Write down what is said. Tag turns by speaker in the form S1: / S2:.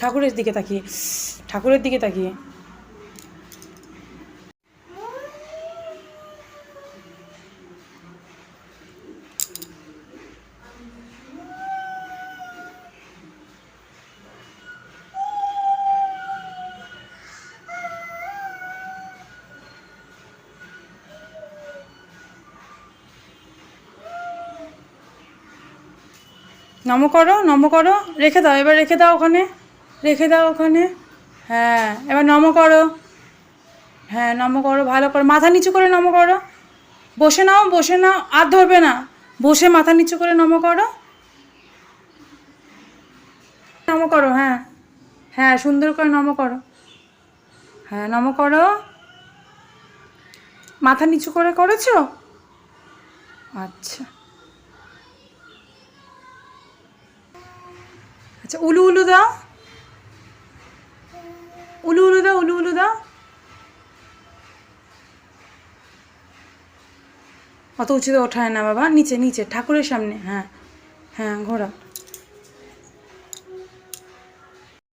S1: ঠাকুরের দিকে তাকিয়ে, ঠাকুরের দিকে তাকিয়ে। নম করো নম করো, রেখে দাও, এবার রেখে দাও ওখানে। রেখে দাও ওখানে। হ্যাঁ এবার নম করো। হ্যাঁ নম করো, ভালো করো। মাথা নিচু করে নম করো। বসে নাও বসে নাও, আর ধরবে না। বসে মাথা নিচু করে নম করো। নম করো হ্যাঁ। হ্যাঁ সুন্দর করে নম করো। হ্যাঁ নম করো। মাথা নিচু করে করেছ? আচ্ছা। আচ্ছা উলু উলু দাও। অত উঁচুতে ওঠায় না বাবা নিচে নিচে ঠাকুরের সামনে হ্যাঁ হ্যাঁ ঘোরা।